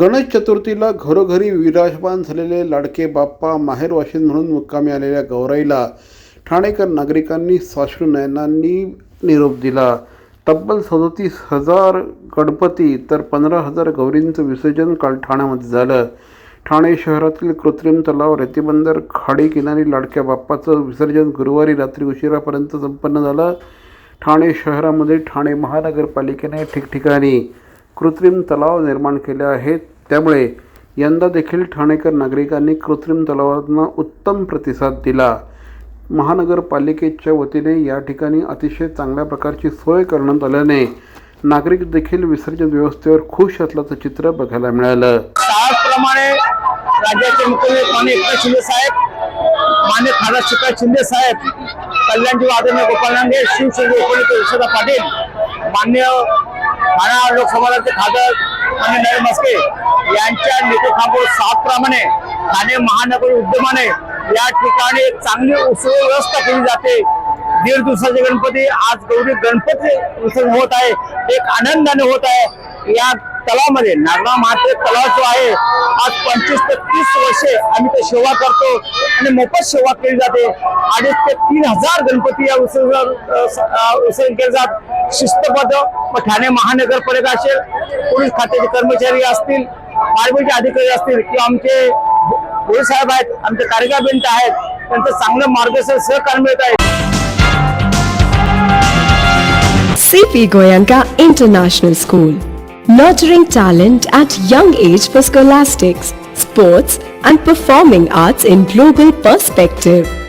गणेश चतुर्थीला घरोघरी विराजमान झालेले लाडके बाप्पा माहेरवाशीन म्हणून मुक्कामी आलेल्या गौराईला ठाणेकर नागरिकांनी साश्रू नयनांनी निरोप दिला. तब्बल सदोतीस हजार गणपती तर पंधरा हजार गौरींचं विसर्जन काल ठाण्यामध्ये झालं. ठाणे शहरातील कृत्रिम तलाव रेतीबंदर खाडी किनारी लाडक्या बाप्पाचं विसर्जन गुरुवारी रात्री उशिरापर्यंत संपन्न झालं. ठाणे शहरामध्ये ठाणे महानगरपालिकेने ठिकठिकाणी कृत्रिम तलाव निर्माण केले आहेत. त्यामुळे यंदा देखील ठाणेकर नागरिकांनी कृत्रिम तलावांना उत्तम प्रतिसाद दिला. महानगरपालिकेच्या वतीने या ठिकाणी अतिशय चांगल्या प्रकारची सोय करण्यात आल्याने नागरिक देखील विसर्जन व्यवस्थेवर खुश असल्याचं चित्र बघायला मिळालं. त्याचप्रमाणे राज्याचे मुख्यमंत्री माननीय एकनाथ शिंदे साहेब मान्य खासदार श्रीकांत शिंदे साहेब कल्याणजी आदरणीय गोपाल नांदे शिवसेना उपनेते यशोदा पाटील मान्य ठाणा लोकसभा खासदार आणि नरेंद्र मस्के यांच्या नेतृत्वापुढे सातप्रमाणे ठाणे महानगर उद्यमाने या ठिकाणी चांगली उत्सव व्यवस्था केली जाते. दीड दिवसाचे गणपती आज गौरी गणपती उत्सव होत आहे. एक आनंदाने होत आहे. या तलावामध्ये नागरा महाते तलाव जो आहे आज पंचवीस ते तीस वर्षे आम्ही ते सेवा करतो आणि मोफत सेवा केली जाते. अडीच ते तीन हजार गणपती या उत्सव उत्सव केले जात शिस्तबद्ध व ठाणे महानगरपालिका असेल पोलीस खात्याचे कर्मचारी असतील आर्मीचे अधिकारी असतील किंवा आमचे पोलीस साहेब आहेत आमचे कार्यकर्ते आहेत त्यांचं चांगलं मार्गदर्शन सहकार्य मिळत आहे CP Goenka international school nurturing talent at young age for scholastics sports and performing arts in global perspective